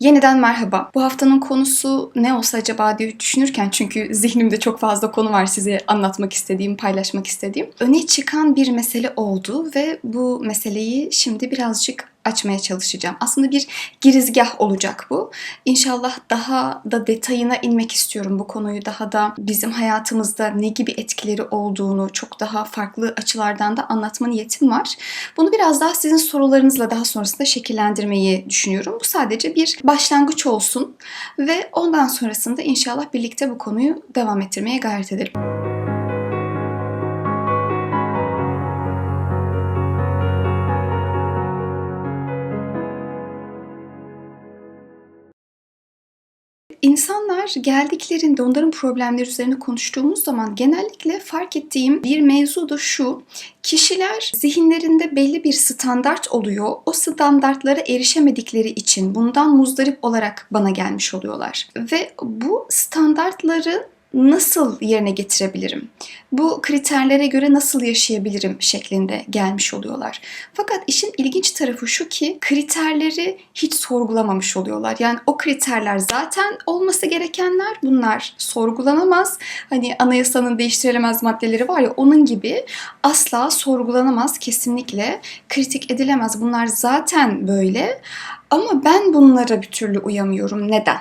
Yeniden merhaba. Bu haftanın konusu ne olsa acaba diye düşünürken çünkü zihnimde çok fazla konu var size anlatmak istediğim, paylaşmak istediğim. Öne çıkan bir mesele oldu ve bu meseleyi şimdi birazcık açmaya çalışacağım. Aslında bir girizgah olacak bu. İnşallah daha da detayına inmek istiyorum bu konuyu. Daha da bizim hayatımızda ne gibi etkileri olduğunu çok daha farklı açılardan da anlatma niyetim var. Bunu biraz daha sizin sorularınızla daha sonrasında şekillendirmeyi düşünüyorum. Bu sadece bir başlangıç olsun ve ondan sonrasında inşallah birlikte bu konuyu devam ettirmeye gayret edelim. İnsanlar geldiklerinde onların problemleri üzerine konuştuğumuz zaman genellikle fark ettiğim bir mevzu da şu. Kişiler zihinlerinde belli bir standart oluyor. O standartlara erişemedikleri için bundan muzdarip olarak bana gelmiş oluyorlar. Ve bu standartları nasıl yerine getirebilirim? Bu kriterlere göre nasıl yaşayabilirim şeklinde gelmiş oluyorlar. Fakat işin ilginç tarafı şu ki kriterleri hiç sorgulamamış oluyorlar. Yani o kriterler zaten olması gerekenler bunlar sorgulanamaz. Hani anayasanın değiştirilemez maddeleri var ya onun gibi asla sorgulanamaz kesinlikle kritik edilemez. Bunlar zaten böyle ama ben bunlara bir türlü uyamıyorum. Neden?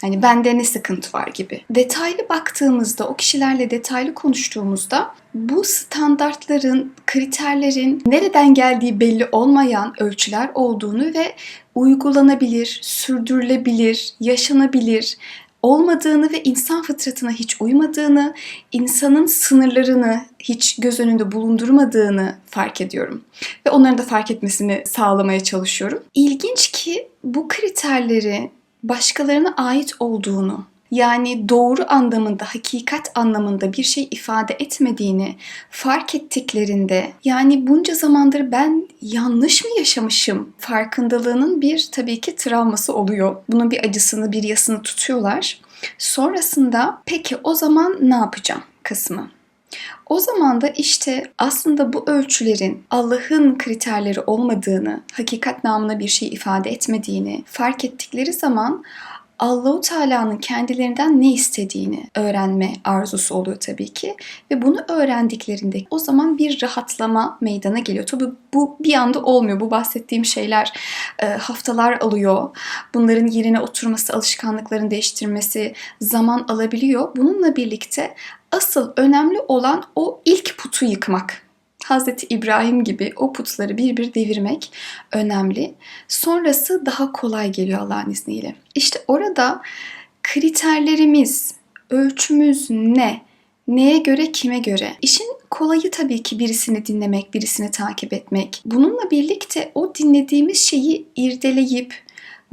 Hani bende ne sıkıntı var gibi. Detaylı baktığımızda, o kişilerle detaylı konuştuğumuzda bu standartların, kriterlerin nereden geldiği belli olmayan ölçüler olduğunu ve uygulanabilir, sürdürülebilir, yaşanabilir, olmadığını ve insan fıtratına hiç uymadığını, insanın sınırlarını hiç göz önünde bulundurmadığını fark ediyorum. Ve onların da fark etmesini sağlamaya çalışıyorum. İlginç ki bu kriterleri başkalarına ait olduğunu, yani doğru anlamında, hakikat anlamında bir şey ifade etmediğini fark ettiklerinde yani bunca zamandır ben yanlış mı yaşamışım farkındalığının bir tabii ki travması oluyor. Bunun bir acısını, bir yasını tutuyorlar. Sonrasında peki o zaman ne yapacağım kısmı. O zaman da işte aslında bu ölçülerin Allah'ın kriterleri olmadığını, hakikat namına bir şey ifade etmediğini fark ettikleri zaman Allahu Teala'nın kendilerinden ne istediğini öğrenme arzusu oluyor tabii ki ve bunu öğrendiklerinde o zaman bir rahatlama meydana geliyor. Tabii bu bir anda olmuyor. Bu bahsettiğim şeyler e, haftalar alıyor. Bunların yerine oturması, alışkanlıkların değiştirmesi zaman alabiliyor. Bununla birlikte asıl önemli olan o ilk putu yıkmak. Hazreti İbrahim gibi o putları bir bir devirmek önemli. Sonrası daha kolay geliyor Allah'ın izniyle. İşte orada kriterlerimiz, ölçümüz ne? Neye göre, kime göre? İşin kolayı tabii ki birisini dinlemek, birisini takip etmek. Bununla birlikte o dinlediğimiz şeyi irdeleyip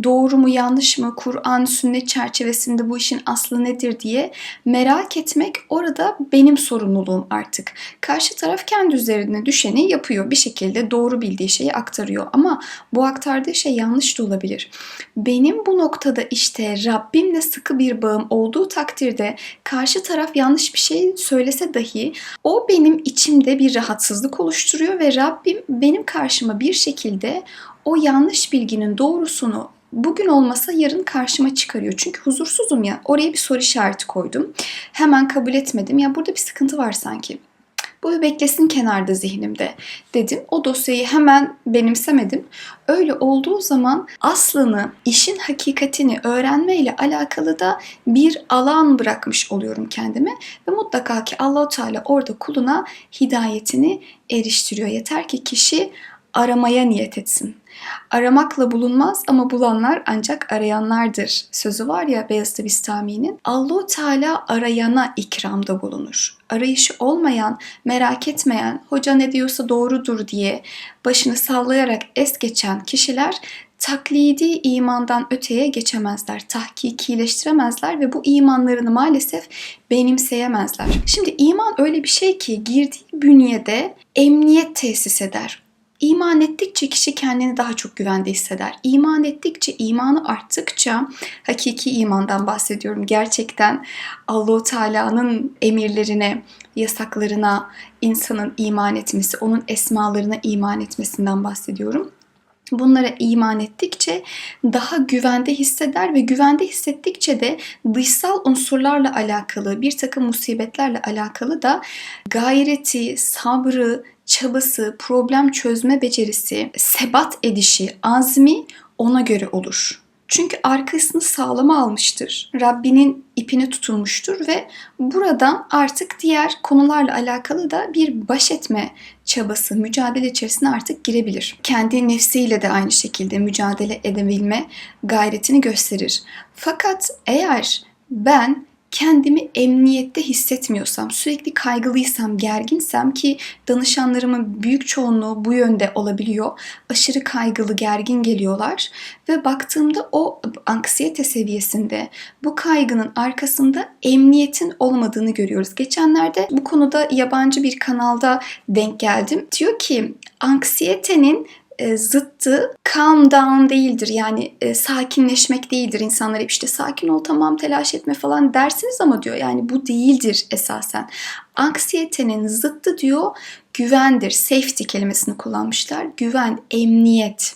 doğru mu yanlış mı, Kur'an, sünnet çerçevesinde bu işin aslı nedir diye merak etmek orada benim sorumluluğum artık. Karşı taraf kendi üzerine düşeni yapıyor. Bir şekilde doğru bildiği şeyi aktarıyor. Ama bu aktardığı şey yanlış da olabilir. Benim bu noktada işte Rabbimle sıkı bir bağım olduğu takdirde karşı taraf yanlış bir şey söylese dahi o benim içimde bir rahatsızlık oluşturuyor ve Rabbim benim karşıma bir şekilde o yanlış bilginin doğrusunu bugün olmasa yarın karşıma çıkarıyor. Çünkü huzursuzum ya. Oraya bir soru işareti koydum. Hemen kabul etmedim. Ya burada bir sıkıntı var sanki. Bu beklesin kenarda zihnimde dedim. O dosyayı hemen benimsemedim. Öyle olduğu zaman aslını, işin hakikatini öğrenmeyle alakalı da bir alan bırakmış oluyorum kendime ve mutlaka ki Allahu Teala orada kuluna hidayetini eriştiriyor. Yeter ki kişi aramaya niyet etsin. Aramakla bulunmaz ama bulanlar ancak arayanlardır. Sözü var ya Beyazıt Bistami'nin. Allahu Teala arayana ikramda bulunur. Arayışı olmayan, merak etmeyen, hoca ne diyorsa doğrudur diye başını sallayarak es geçen kişiler taklidi imandan öteye geçemezler, tahkikileştiremezler ve bu imanlarını maalesef benimseyemezler. Şimdi iman öyle bir şey ki girdiği bünyede emniyet tesis eder. İman ettikçe kişi kendini daha çok güvende hisseder. İman ettikçe, imanı arttıkça hakiki imandan bahsediyorum. Gerçekten Allahu Teala'nın emirlerine, yasaklarına insanın iman etmesi, onun esmalarına iman etmesinden bahsediyorum. Bunlara iman ettikçe daha güvende hisseder ve güvende hissettikçe de dışsal unsurlarla alakalı, bir takım musibetlerle alakalı da gayreti, sabrı, çabası, problem çözme becerisi, sebat edişi, azmi ona göre olur. Çünkü arkasını sağlama almıştır. Rabbinin ipine tutulmuştur ve buradan artık diğer konularla alakalı da bir baş etme çabası, mücadele içerisine artık girebilir. Kendi nefsiyle de aynı şekilde mücadele edebilme gayretini gösterir. Fakat eğer ben kendimi emniyette hissetmiyorsam, sürekli kaygılıysam, gerginsem ki danışanlarımın büyük çoğunluğu bu yönde olabiliyor. Aşırı kaygılı, gergin geliyorlar ve baktığımda o anksiyete seviyesinde bu kaygının arkasında emniyetin olmadığını görüyoruz. Geçenlerde bu konuda yabancı bir kanalda denk geldim. Diyor ki anksiyetenin e, zıttı calm down değildir. Yani e, sakinleşmek değildir. İnsanlar hep işte sakin ol tamam telaş etme falan dersiniz ama diyor yani bu değildir esasen. Anksiyetenin zıttı diyor güvendir. Safety kelimesini kullanmışlar. Güven, emniyet.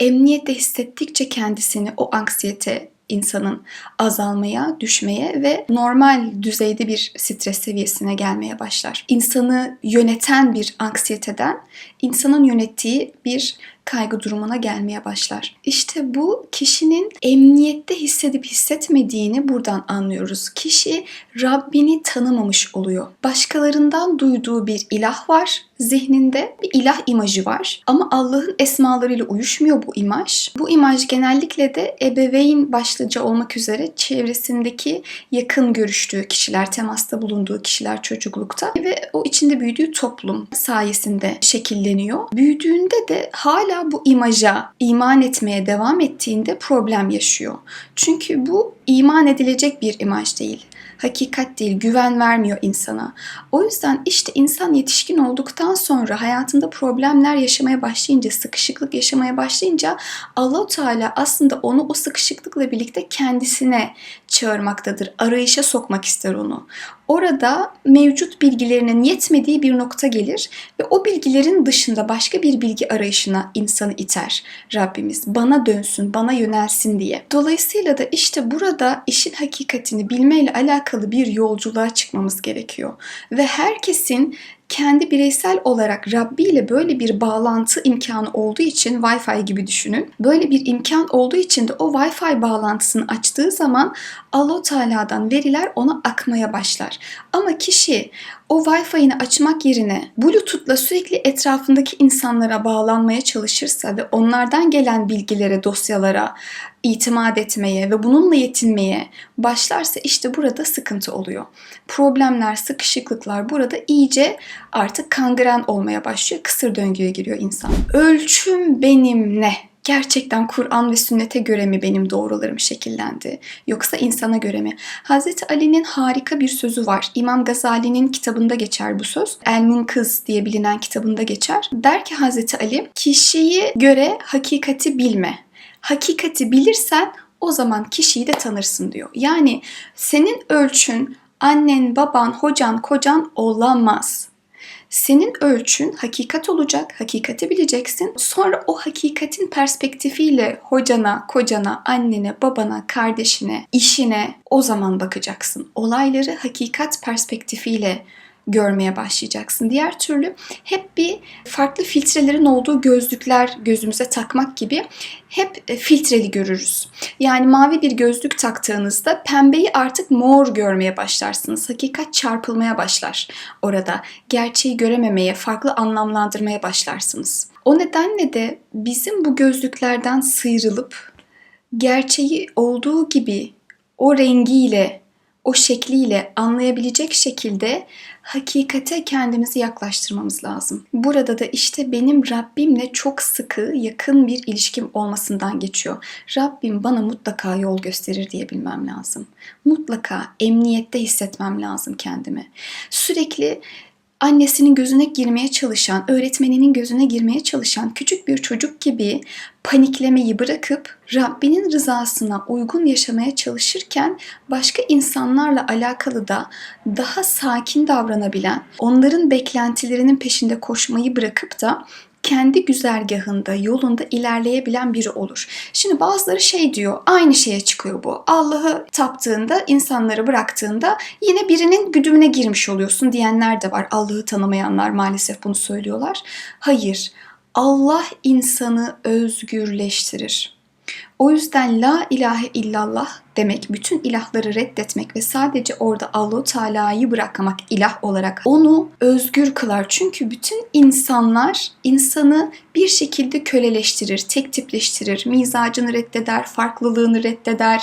Emniyette hissettikçe kendisini o anksiyete insanın azalmaya, düşmeye ve normal düzeyde bir stres seviyesine gelmeye başlar. İnsanı yöneten bir anksiyeteden insanın yönettiği bir kaygı durumuna gelmeye başlar. İşte bu kişinin emniyette hissedip hissetmediğini buradan anlıyoruz. Kişi Rabbini tanımamış oluyor. Başkalarından duyduğu bir ilah var zihninde bir ilah imajı var. Ama Allah'ın esmalarıyla uyuşmuyor bu imaj. Bu imaj genellikle de ebeveyn başlıca olmak üzere çevresindeki yakın görüştüğü kişiler, temasta bulunduğu kişiler çocuklukta ve o içinde büyüdüğü toplum sayesinde şekilleniyor. Büyüdüğünde de hala bu imaja iman etmeye devam ettiğinde problem yaşıyor. Çünkü bu iman edilecek bir imaj değil hakikat değil, güven vermiyor insana. O yüzden işte insan yetişkin olduktan sonra hayatında problemler yaşamaya başlayınca, sıkışıklık yaşamaya başlayınca Allahu Teala aslında onu o sıkışıklıkla birlikte kendisine çağırmaktadır. Arayışa sokmak ister onu. Orada mevcut bilgilerinin yetmediği bir nokta gelir ve o bilgilerin dışında başka bir bilgi arayışına insanı iter Rabbimiz. Bana dönsün, bana yönelsin diye. Dolayısıyla da işte burada işin hakikatini bilmeyle alakalı bir yolculuğa çıkmamız gerekiyor. Ve herkesin kendi bireysel olarak Rabbi ile böyle bir bağlantı imkanı olduğu için Wi-Fi gibi düşünün. Böyle bir imkan olduğu için de o Wi-Fi bağlantısını açtığı zaman Allah Teala'dan veriler ona akmaya başlar. Ama kişi o Wi-Fi'ni açmak yerine Bluetooth'la sürekli etrafındaki insanlara bağlanmaya çalışırsa ve onlardan gelen bilgilere, dosyalara itimat etmeye ve bununla yetinmeye başlarsa işte burada sıkıntı oluyor. Problemler, sıkışıklıklar burada iyice artık kangren olmaya başlıyor. Kısır döngüye giriyor insan. Ölçüm benim ne? Gerçekten Kur'an ve sünnete göre mi benim doğrularım şekillendi yoksa insana göre mi? Hazreti Ali'nin harika bir sözü var. İmam Gazali'nin kitabında geçer bu söz. El Munkız diye bilinen kitabında geçer. Der ki Hazreti Ali, kişiyi göre hakikati bilme. Hakikati bilirsen o zaman kişiyi de tanırsın diyor. Yani senin ölçün annen, baban, hocan, kocan olamaz. Senin ölçün hakikat olacak, hakikati bileceksin. Sonra o hakikatin perspektifiyle hocana, kocana, annene, babana, kardeşine, işine o zaman bakacaksın. Olayları hakikat perspektifiyle görmeye başlayacaksın. Diğer türlü hep bir farklı filtrelerin olduğu gözlükler gözümüze takmak gibi hep e, filtreli görürüz. Yani mavi bir gözlük taktığınızda pembeyi artık mor görmeye başlarsınız. Hakikat çarpılmaya başlar orada. Gerçeği görememeye, farklı anlamlandırmaya başlarsınız. O nedenle de bizim bu gözlüklerden sıyrılıp gerçeği olduğu gibi o rengiyle o şekliyle anlayabilecek şekilde hakikate kendimizi yaklaştırmamız lazım. Burada da işte benim Rabbimle çok sıkı, yakın bir ilişkim olmasından geçiyor. Rabbim bana mutlaka yol gösterir diye bilmem lazım. Mutlaka emniyette hissetmem lazım kendimi. Sürekli annesinin gözüne girmeye çalışan, öğretmeninin gözüne girmeye çalışan küçük bir çocuk gibi paniklemeyi bırakıp Rabbinin rızasına uygun yaşamaya çalışırken başka insanlarla alakalı da daha sakin davranabilen, onların beklentilerinin peşinde koşmayı bırakıp da kendi güzergahında, yolunda ilerleyebilen biri olur. Şimdi bazıları şey diyor, aynı şeye çıkıyor bu. Allah'ı taptığında, insanları bıraktığında yine birinin güdümüne girmiş oluyorsun diyenler de var. Allah'ı tanımayanlar maalesef bunu söylüyorlar. Hayır, Allah insanı özgürleştirir. O yüzden la ilahe illallah demek, bütün ilahları reddetmek ve sadece orada Allahu Teala'yı bırakmak ilah olarak onu özgür kılar. Çünkü bütün insanlar insanı bir şekilde köleleştirir, tek tipleştirir, mizacını reddeder, farklılığını reddeder,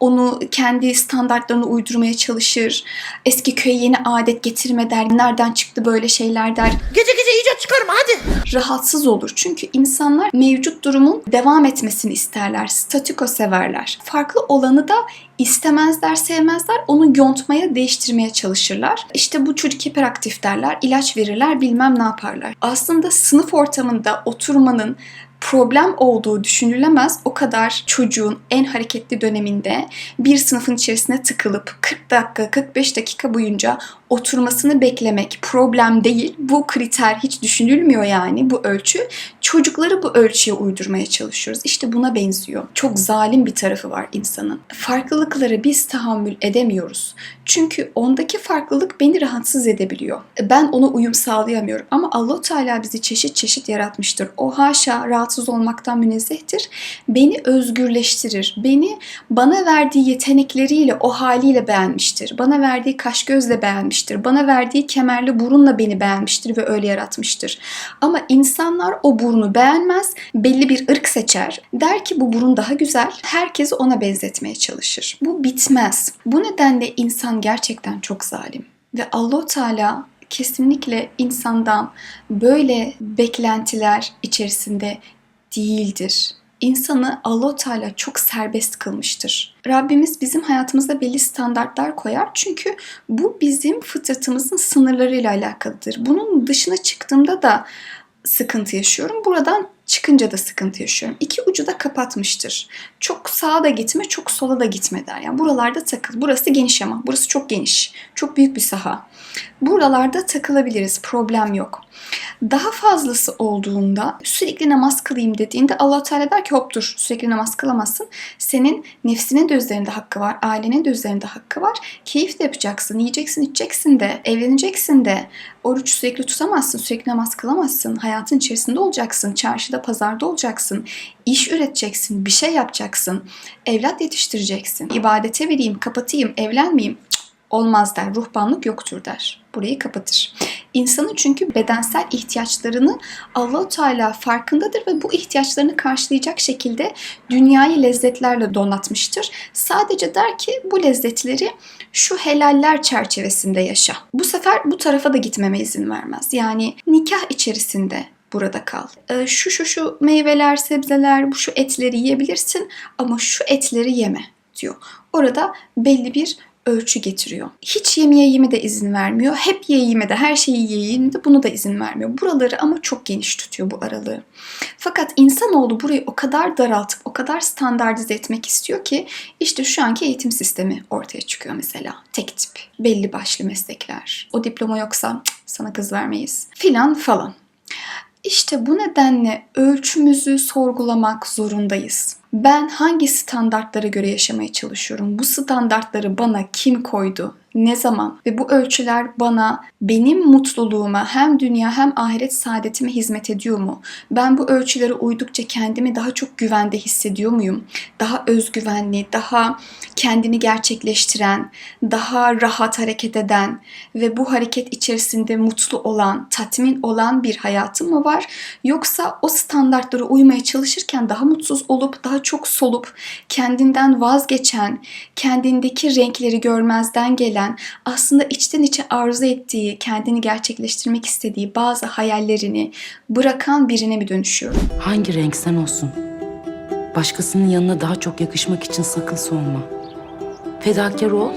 onu kendi standartlarına uydurmaya çalışır. Eski köye yeni adet getirme der, nereden çıktı böyle şeyler der. Gece gece icat çıkarma hadi. Rahatsız olur. Çünkü insanlar mevcut durumun devam etmesini isterler. Statüko severler. Farklı olanı da istemezler, sevmezler. Onu yontmaya, değiştirmeye çalışırlar. İşte bu çocuk hiperaktif derler, ilaç verirler, bilmem ne yaparlar. Aslında sınıf ortamında oturmanın problem olduğu düşünülemez. O kadar çocuğun en hareketli döneminde bir sınıfın içerisine tıkılıp 40 dakika, 45 dakika boyunca oturmasını beklemek problem değil. Bu kriter hiç düşünülmüyor yani bu ölçü. Çocukları bu ölçüye uydurmaya çalışıyoruz. İşte buna benziyor. Çok zalim bir tarafı var insanın. Farklılıklara biz tahammül edemiyoruz. Çünkü ondaki farklılık beni rahatsız edebiliyor. Ben ona uyum sağlayamıyorum. Ama allah Teala bizi çeşit çeşit yaratmıştır. O haşa rahatsız olmaktan münezzehtir. Beni özgürleştirir. Beni bana verdiği yetenekleriyle, o haliyle beğenmiştir. Bana verdiği kaş gözle beğenmiştir. Bana verdiği kemerli burunla beni beğenmiştir ve öyle yaratmıştır. Ama insanlar o burunu beğenmez, belli bir ırk seçer. Der ki bu burun daha güzel. Herkesi ona benzetmeye çalışır. Bu bitmez. Bu nedenle insan gerçekten çok zalim. Ve allah Teala kesinlikle insandan böyle beklentiler içerisinde değildir. İnsanı allah Teala çok serbest kılmıştır. Rabbimiz bizim hayatımızda belli standartlar koyar. Çünkü bu bizim fıtratımızın sınırlarıyla alakalıdır. Bunun dışına çıktığımda da sıkıntı yaşıyorum. Buradan çıkınca da sıkıntı yaşıyorum. İki ucu da kapatmıştır. Çok sağa da gitme, çok sola da gitme der. Yani buralarda takıl. Burası geniş ama. Burası çok geniş. Çok büyük bir saha. Buralarda takılabiliriz. Problem yok. Daha fazlası olduğunda sürekli namaz kılayım dediğinde allah Teala der ki hop dur sürekli namaz kılamazsın. Senin nefsinin de üzerinde hakkı var. Ailenin de üzerinde hakkı var. Keyif de yapacaksın. Yiyeceksin, içeceksin de. Evleneceksin de. Oruç sürekli tutamazsın. Sürekli namaz kılamazsın. Hayatın içerisinde olacaksın. Çarşıda, pazarda olacaksın. İş üreteceksin. Bir şey yapacaksın. Evlat yetiştireceksin. İbadete vereyim, kapatayım, evlenmeyeyim. Olmaz der. Ruhbanlık yoktur der. Burayı kapatır. İnsanın çünkü bedensel ihtiyaçlarını Allahu Teala farkındadır ve bu ihtiyaçlarını karşılayacak şekilde dünyayı lezzetlerle donatmıştır. Sadece der ki bu lezzetleri şu helaller çerçevesinde yaşa. Bu sefer bu tarafa da gitmeme izin vermez. Yani nikah içerisinde burada kal. Ee, Şu şu şu meyveler, sebzeler, bu şu etleri yiyebilirsin ama şu etleri yeme diyor. Orada belli bir ölçü getiriyor. Hiç yemeyeyime de izin vermiyor. Hep yiyeyime de her şeyi yiyeyim de bunu da izin vermiyor. Buraları ama çok geniş tutuyor bu aralığı. Fakat insanoğlu burayı o kadar daraltıp o kadar standartize etmek istiyor ki işte şu anki eğitim sistemi ortaya çıkıyor mesela. Tek tip, belli başlı meslekler. O diploma yoksa "Cık, sana kız vermeyiz filan falan. İşte bu nedenle ölçümüzü sorgulamak zorundayız. Ben hangi standartlara göre yaşamaya çalışıyorum? Bu standartları bana kim koydu? Ne zaman? Ve bu ölçüler bana benim mutluluğuma hem dünya hem ahiret saadetime hizmet ediyor mu? Ben bu ölçülere uydukça kendimi daha çok güvende hissediyor muyum? Daha özgüvenli, daha kendini gerçekleştiren, daha rahat hareket eden ve bu hareket içerisinde mutlu olan, tatmin olan bir hayatım mı var? Yoksa o standartlara uymaya çalışırken daha mutsuz olup, daha çok solup, kendinden vazgeçen, kendindeki renkleri görmezden gelen, aslında içten içe arzu ettiği, kendini gerçekleştirmek istediği bazı hayallerini bırakan birine mi dönüşüyorum? Hangi renk sen olsun. Başkasının yanına daha çok yakışmak için sakın solma. Fedakar ol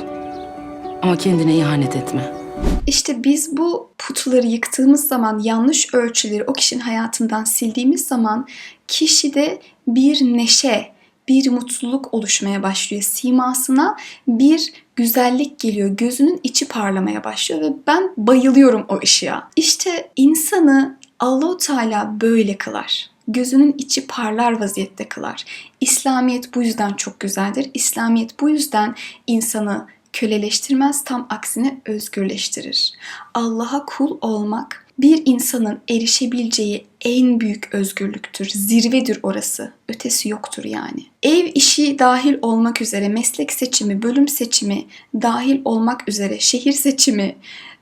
ama kendine ihanet etme. İşte biz bu putları yıktığımız zaman, yanlış ölçüleri o kişinin hayatından sildiğimiz zaman kişide bir neşe, bir mutluluk oluşmaya başlıyor. Simasına bir güzellik geliyor. Gözünün içi parlamaya başlıyor ve ben bayılıyorum o ışığa. İşte insanı Allahu Teala böyle kılar. Gözünün içi parlar vaziyette kılar. İslamiyet bu yüzden çok güzeldir. İslamiyet bu yüzden insanı köleleştirmez, tam aksine özgürleştirir. Allah'a kul olmak bir insanın erişebileceği en büyük özgürlüktür. Zirvedir orası. Ötesi yoktur yani. Ev işi dahil olmak üzere meslek seçimi, bölüm seçimi dahil olmak üzere şehir seçimi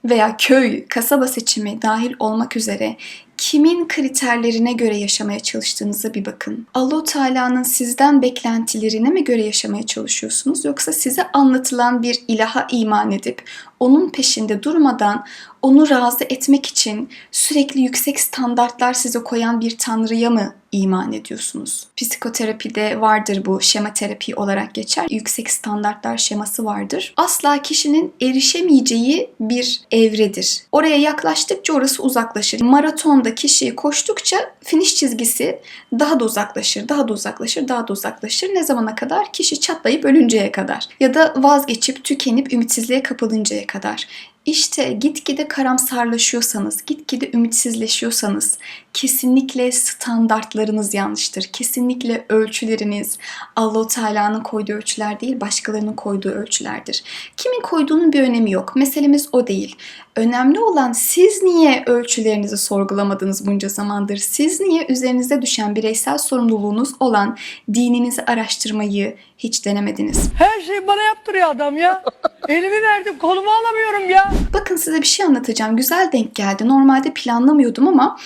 veya köy, kasaba seçimi dahil olmak üzere kimin kriterlerine göre yaşamaya çalıştığınıza bir bakın. Allahu Teala'nın sizden beklentilerine mi göre yaşamaya çalışıyorsunuz yoksa size anlatılan bir ilaha iman edip onun peşinde durmadan onu razı etmek için sürekli yüksek standartlar size koyan bir tanrıya mı iman ediyorsunuz? Psikoterapide vardır bu şema terapi olarak geçer. Yüksek standartlar şeması vardır. Asla kişinin erişemeyeceği bir evredir. Oraya yaklaştıkça orası uzaklaşır. Maratonda kişi koştukça finish çizgisi daha da uzaklaşır, daha da uzaklaşır, daha da uzaklaşır. Ne zamana kadar? Kişi çatlayıp ölünceye kadar. Ya da vazgeçip tükenip ümitsizliğe kapılıncaya kadar. İşte gitgide karamsarlaşıyorsanız, gitgide ümitsizleşiyorsanız kesinlikle standartlarınız yanlıştır. Kesinlikle ölçüleriniz Allahu Teala'nın koyduğu ölçüler değil, başkalarının koyduğu ölçülerdir. Kimin koyduğunun bir önemi yok. Meselemiz o değil. Önemli olan siz niye ölçülerinizi sorgulamadınız bunca zamandır? Siz niye üzerinize düşen bireysel sorumluluğunuz olan dininizi araştırmayı hiç denemediniz? Her şeyi bana yaptırıyor adam ya. Elimi verdim kolumu alamıyorum ya. Bakın size bir şey anlatacağım. Güzel denk geldi. Normalde planlamıyordum ama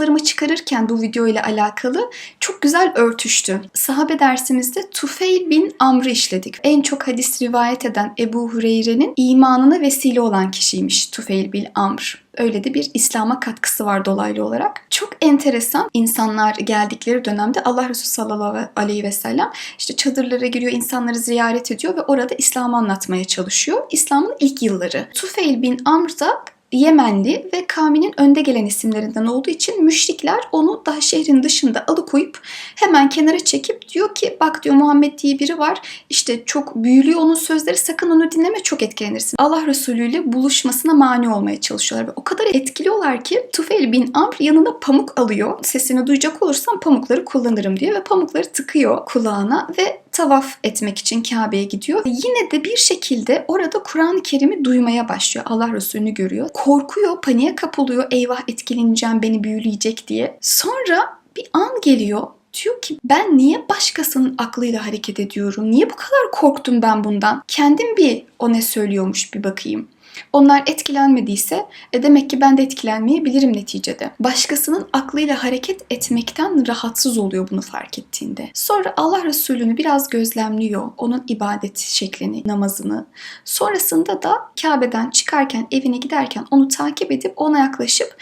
notlarımı çıkarırken bu video ile alakalı çok güzel örtüştü. Sahabe dersimizde Tufeil bin Amr'ı işledik. En çok hadis rivayet eden Ebu Hureyre'nin imanına vesile olan kişiymiş Tufeil bin Amr. Öyle de bir İslam'a katkısı var dolaylı olarak. Çok enteresan insanlar geldikleri dönemde Allah Resulü sallallahu aleyhi ve sellem işte çadırlara giriyor, insanları ziyaret ediyor ve orada İslam'ı anlatmaya çalışıyor. İslam'ın ilk yılları. Tufeil bin Amr da Yemenli ve kavminin önde gelen isimlerinden olduğu için müşrikler onu daha şehrin dışında alıkoyup hemen kenara çekip diyor ki bak diyor Muhammed diye biri var işte çok büyülüyor onun sözleri sakın onu dinleme çok etkilenirsin. Allah Resulü ile buluşmasına mani olmaya çalışıyorlar ve o kadar etkiliyorlar ki Tufeil bin Amr yanına pamuk alıyor. Sesini duyacak olursam pamukları kullanırım diyor ve pamukları tıkıyor kulağına ve tavaf etmek için Kabe'ye gidiyor. Yine de bir şekilde orada Kur'an-ı Kerim'i duymaya başlıyor. Allah Resulü'nü görüyor. Korkuyor, paniğe kapılıyor. Eyvah etkileneceğim, beni büyüleyecek diye. Sonra bir an geliyor. Diyor ki ben niye başkasının aklıyla hareket ediyorum? Niye bu kadar korktum ben bundan? Kendim bir o ne söylüyormuş bir bakayım. Onlar etkilenmediyse e demek ki ben de etkilenmeyebilirim neticede. Başkasının aklıyla hareket etmekten rahatsız oluyor bunu fark ettiğinde. Sonra Allah Resulü'nü biraz gözlemliyor. Onun ibadet şeklini, namazını. Sonrasında da Kabe'den çıkarken, evine giderken onu takip edip ona yaklaşıp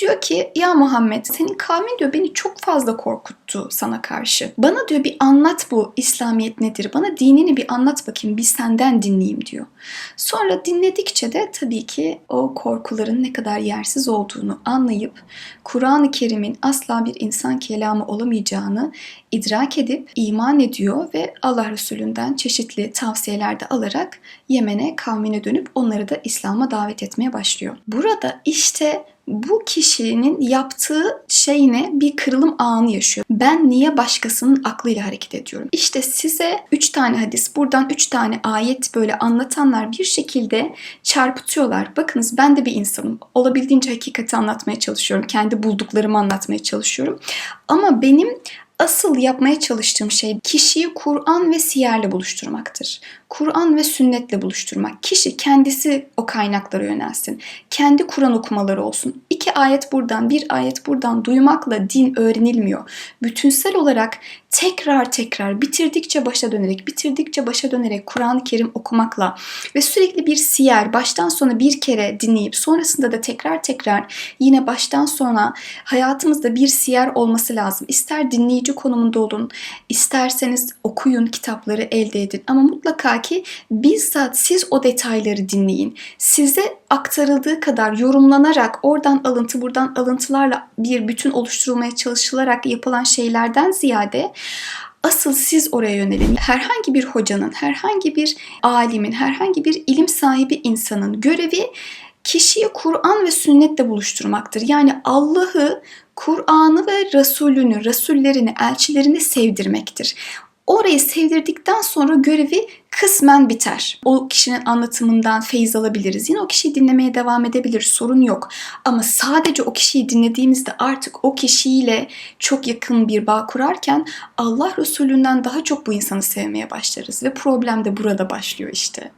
diyor ki ya Muhammed senin kavmin diyor beni çok fazla korkuttu sana karşı. Bana diyor bir anlat bu İslamiyet nedir? Bana dinini bir anlat bakayım bir senden dinleyeyim diyor. Sonra dinledikçe de tabii ki o korkuların ne kadar yersiz olduğunu anlayıp Kur'an-ı Kerim'in asla bir insan kelamı olamayacağını idrak edip iman ediyor ve Allah Resulü'nden çeşitli tavsiyeler de alarak Yemen'e kavmine dönüp onları da İslam'a davet etmeye başlıyor. Burada işte bu kişinin yaptığı şeyine bir kırılım anı yaşıyor. Ben niye başkasının aklıyla hareket ediyorum? İşte size 3 tane hadis, buradan 3 tane ayet böyle anlatanlar bir şekilde çarpıtıyorlar. Bakınız ben de bir insanım. Olabildiğince hakikati anlatmaya çalışıyorum. Kendi bulduklarımı anlatmaya çalışıyorum. Ama benim asıl yapmaya çalıştığım şey kişiyi Kur'an ve siyerle buluşturmaktır. Kur'an ve sünnetle buluşturmak. Kişi kendisi o kaynaklara yönelsin. Kendi Kur'an okumaları olsun. İki ayet buradan, bir ayet buradan duymakla din öğrenilmiyor. Bütünsel olarak tekrar tekrar bitirdikçe başa dönerek, bitirdikçe başa dönerek Kur'an-ı Kerim okumakla ve sürekli bir siyer baştan sona bir kere dinleyip sonrasında da tekrar tekrar yine baştan sona hayatımızda bir siyer olması lazım. İster dinleyici konumunda olun, isterseniz okuyun, kitapları elde edin ama mutlaka ki bizzat siz o detayları dinleyin. Size aktarıldığı kadar yorumlanarak oradan alıntı buradan alıntılarla bir bütün oluşturulmaya çalışılarak yapılan şeylerden ziyade Asıl siz oraya yönelin. Herhangi bir hocanın, herhangi bir alimin, herhangi bir ilim sahibi insanın görevi kişiyi Kur'an ve sünnetle buluşturmaktır. Yani Allah'ı, Kur'an'ı ve Resulünü, Resullerini, elçilerini sevdirmektir. Orayı sevdirdikten sonra görevi kısmen biter. O kişinin anlatımından feyiz alabiliriz. Yine o kişiyi dinlemeye devam edebiliriz. Sorun yok. Ama sadece o kişiyi dinlediğimizde artık o kişiyle çok yakın bir bağ kurarken Allah Resulünden daha çok bu insanı sevmeye başlarız. Ve problem de burada başlıyor işte.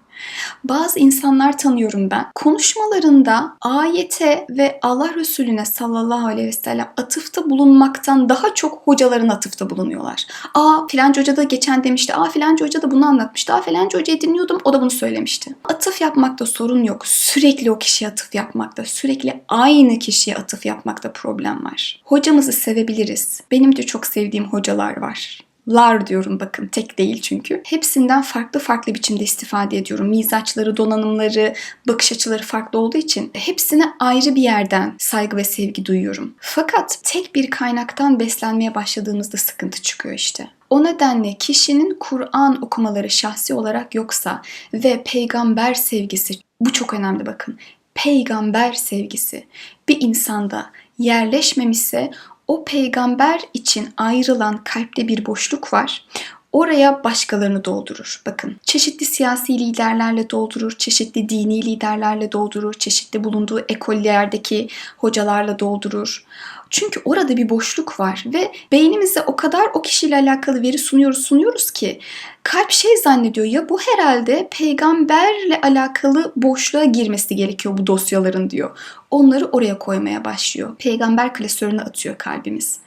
Bazı insanlar tanıyorum ben. Konuşmalarında ayete ve Allah Resulüne sallallahu aleyhi ve sellem atıfta bulunmaktan daha çok hocaların atıfta bulunuyorlar. Aa filanca hoca da geçen demişti. Aa filanca hoca da bunu anlatmıştı. Aa filanca hocayı dinliyordum o da bunu söylemişti. Atıf yapmakta sorun yok. Sürekli o kişiye atıf yapmakta, sürekli aynı kişiye atıf yapmakta problem var. Hocamızı sevebiliriz. Benim de çok sevdiğim hocalar var lar diyorum bakın tek değil çünkü. Hepsinden farklı farklı biçimde istifade ediyorum. Mizaçları, donanımları, bakış açıları farklı olduğu için hepsine ayrı bir yerden saygı ve sevgi duyuyorum. Fakat tek bir kaynaktan beslenmeye başladığımızda sıkıntı çıkıyor işte. O nedenle kişinin Kur'an okumaları şahsi olarak yoksa ve peygamber sevgisi bu çok önemli bakın. Peygamber sevgisi bir insanda yerleşmemişse o peygamber için ayrılan kalpte bir boşluk var. Oraya başkalarını doldurur. Bakın çeşitli siyasi liderlerle doldurur, çeşitli dini liderlerle doldurur, çeşitli bulunduğu ekollerdeki hocalarla doldurur. Çünkü orada bir boşluk var ve beynimize o kadar o kişiyle alakalı veri sunuyoruz sunuyoruz ki kalp şey zannediyor ya bu herhalde peygamberle alakalı boşluğa girmesi gerekiyor bu dosyaların diyor. Onları oraya koymaya başlıyor. Peygamber klasörüne atıyor kalbimiz.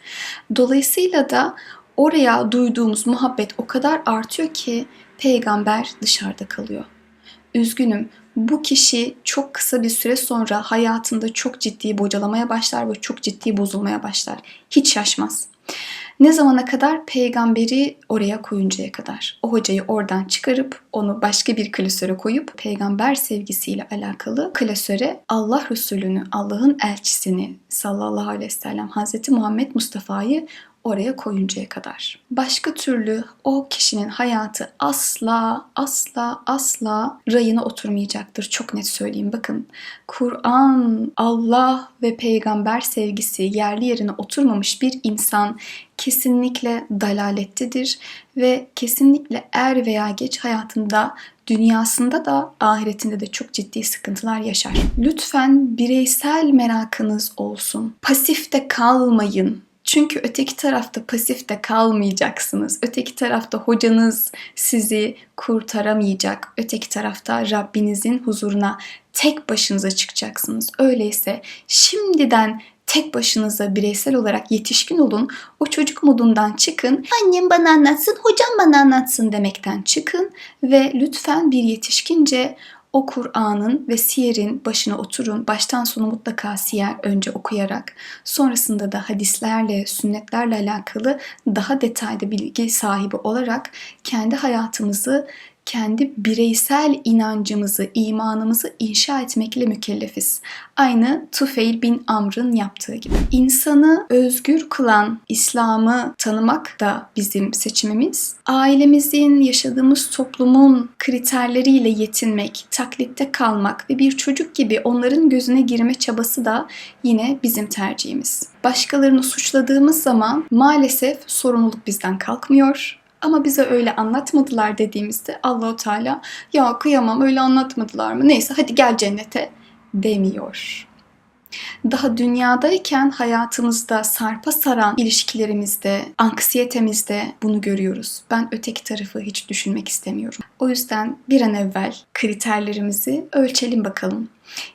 Dolayısıyla da oraya duyduğumuz muhabbet o kadar artıyor ki peygamber dışarıda kalıyor. Üzgünüm bu kişi çok kısa bir süre sonra hayatında çok ciddi bocalamaya başlar ve çok ciddi bozulmaya başlar. Hiç şaşmaz. Ne zamana kadar? Peygamberi oraya koyuncaya kadar. O hocayı oradan çıkarıp onu başka bir klasöre koyup peygamber sevgisiyle alakalı klasöre Allah Resulü'nü, Allah'ın elçisini sallallahu aleyhi ve sellem Hazreti Muhammed Mustafa'yı oraya koyuncaya kadar. Başka türlü o kişinin hayatı asla asla asla rayına oturmayacaktır. Çok net söyleyeyim. Bakın Kur'an, Allah ve peygamber sevgisi yerli yerine oturmamış bir insan kesinlikle dalalettedir ve kesinlikle er veya geç hayatında dünyasında da ahiretinde de çok ciddi sıkıntılar yaşar. Lütfen bireysel merakınız olsun. Pasifte kalmayın. Çünkü öteki tarafta pasifte kalmayacaksınız. Öteki tarafta hocanız sizi kurtaramayacak. Öteki tarafta Rabbinizin huzuruna tek başınıza çıkacaksınız. Öyleyse şimdiden tek başınıza bireysel olarak yetişkin olun. O çocuk modundan çıkın. Annem bana anlatsın, hocam bana anlatsın demekten çıkın ve lütfen bir yetişkince o Kur'an'ın ve siyerin başına oturun. Baştan sona mutlaka siyer önce okuyarak. Sonrasında da hadislerle, sünnetlerle alakalı daha detaylı bilgi sahibi olarak kendi hayatımızı kendi bireysel inancımızı, imanımızı inşa etmekle mükellefiz. Aynı Tufeil bin Amr'ın yaptığı gibi. İnsanı özgür kılan İslam'ı tanımak da bizim seçimimiz. Ailemizin, yaşadığımız toplumun kriterleriyle yetinmek, taklitte kalmak ve bir çocuk gibi onların gözüne girme çabası da yine bizim tercihimiz. Başkalarını suçladığımız zaman maalesef sorumluluk bizden kalkmıyor. Ama bize öyle anlatmadılar dediğimizde Allahu Teala ya kıyamam öyle anlatmadılar mı? Neyse hadi gel cennete demiyor. Daha dünyadayken hayatımızda sarpa saran ilişkilerimizde, anksiyetemizde bunu görüyoruz. Ben öteki tarafı hiç düşünmek istemiyorum. O yüzden bir an evvel kriterlerimizi ölçelim bakalım.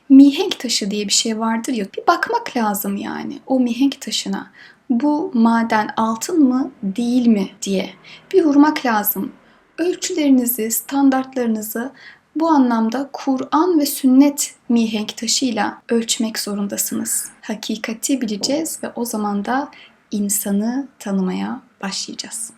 Mihenk taşı diye bir şey vardır ya bir bakmak lazım yani o mihenk taşına bu maden altın mı değil mi diye bir vurmak lazım. Ölçülerinizi, standartlarınızı bu anlamda Kur'an ve sünnet mihenk taşıyla ölçmek zorundasınız. Hakikati bileceğiz ve o zaman da insanı tanımaya başlayacağız.